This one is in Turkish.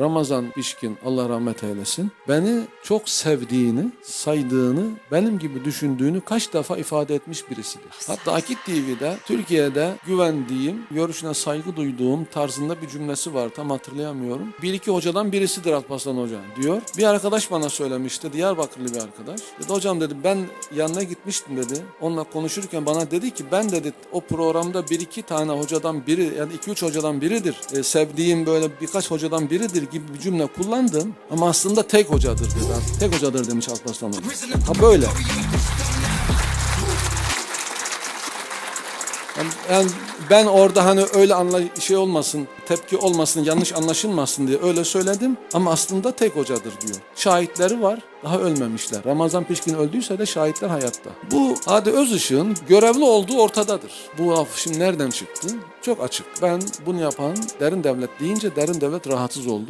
Ramazan Pişkin Allah rahmet eylesin beni çok sevdiğini, saydığını, benim gibi düşündüğünü kaç defa ifade etmiş birisidir. Hatta Akit TV'de Türkiye'de güvendiğim, görüşüne saygı duyduğum tarzında bir cümlesi var tam hatırlayamıyorum. Bir iki hocadan birisidir Alparslan Hoca diyor. Bir arkadaş bana söylemişti, Diyarbakırlı bir arkadaş. Dedi hocam dedi ben yanına gitmiştim dedi. Onunla konuşurken bana dedi ki ben dedi o programda bir iki tane hocadan biri yani iki üç hocadan biridir. E, sevdiğim böyle birkaç hocadan biridir gibi bir cümle kullandım. Ama aslında tek hocadır dedi. Tek hocadır demiş Alparslan Hoca. Ha böyle. Yani- ben orada hani öyle anla şey olmasın, tepki olmasın, yanlış anlaşılmasın diye öyle söyledim ama aslında tek hocadır diyor. Şahitleri var, daha ölmemişler. Ramazan Pişkin öldüyse de şahitler hayatta. Bu Hadi Özışık'ın görevli olduğu ortadadır. Bu laf şimdi nereden çıktı? Çok açık. Ben bunu yapan derin devlet deyince derin devlet rahatsız oldu.